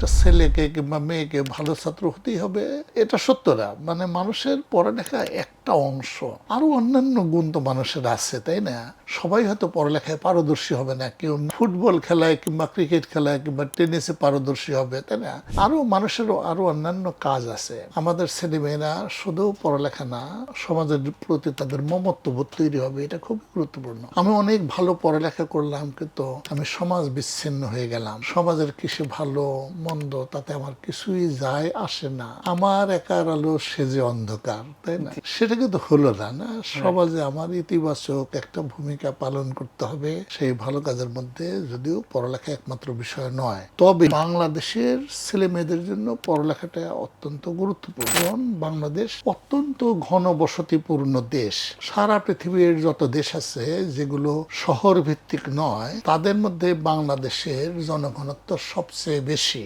একটা ছেলেকে কিংবা মেয়েকে ভালো ছাত্র হতেই হবে এটা সত্য না। মানে মানুষের পড়ালেখা একটা অংশ। আরও অন্যান্য গুণ তো মানুষের আছে, তাই না? সবাই হয়তো পড়ালেখায় পারদর্শী হবে না, কেউ ফুটবল খেলায় কিংবা ক্রিকেট খেলায় কিংবা টেনিসে পারদর্শী হবে, তাই না? আরও মানুষেরও আরও অন্যান্য কাজ আছে। আমাদের ছেলেমেয়েরা শুধু পড়ালেখা না, সমাজের প্রতি তাদের মমত্ববোধ তৈরি হবে, এটা খুব গুরুত্বপূর্ণ। আমি অনেক ভালো পড়ালেখা করলাম, কিন্তু আমি সমাজ বিচ্ছিন্ন হয়ে গেলাম। সমাজের কিছু ভালো, মন্দ তাতে আমার কিছুই যায় আসে না। আমার একার আলো সেজে অন্ধকার, তাই না? সেটা কিন্তু হলো না না? সমাজে আমার ইতিবাচক একটা ভূমিকা পালন করতে হবে সেই ভালো কাজের মধ্যে যদিও পড়ালেখা একমাত্র বিষয় নয়। তবে বাংলাদেশের ছেলে মেয়েদের জন্য পড়ালেখাটা অত্যন্ত গুরুত্বপূর্ণ। বাংলাদেশ অত্যন্ত ঘন বসতিপূর্ণ দেশ। সারা পৃথিবীর যত দেশ আছে যেগুলো শহর ভিত্তিক নয় তাদের মধ্যে বাংলাদেশের জনঘনত্ব সবচেয়ে বেশি।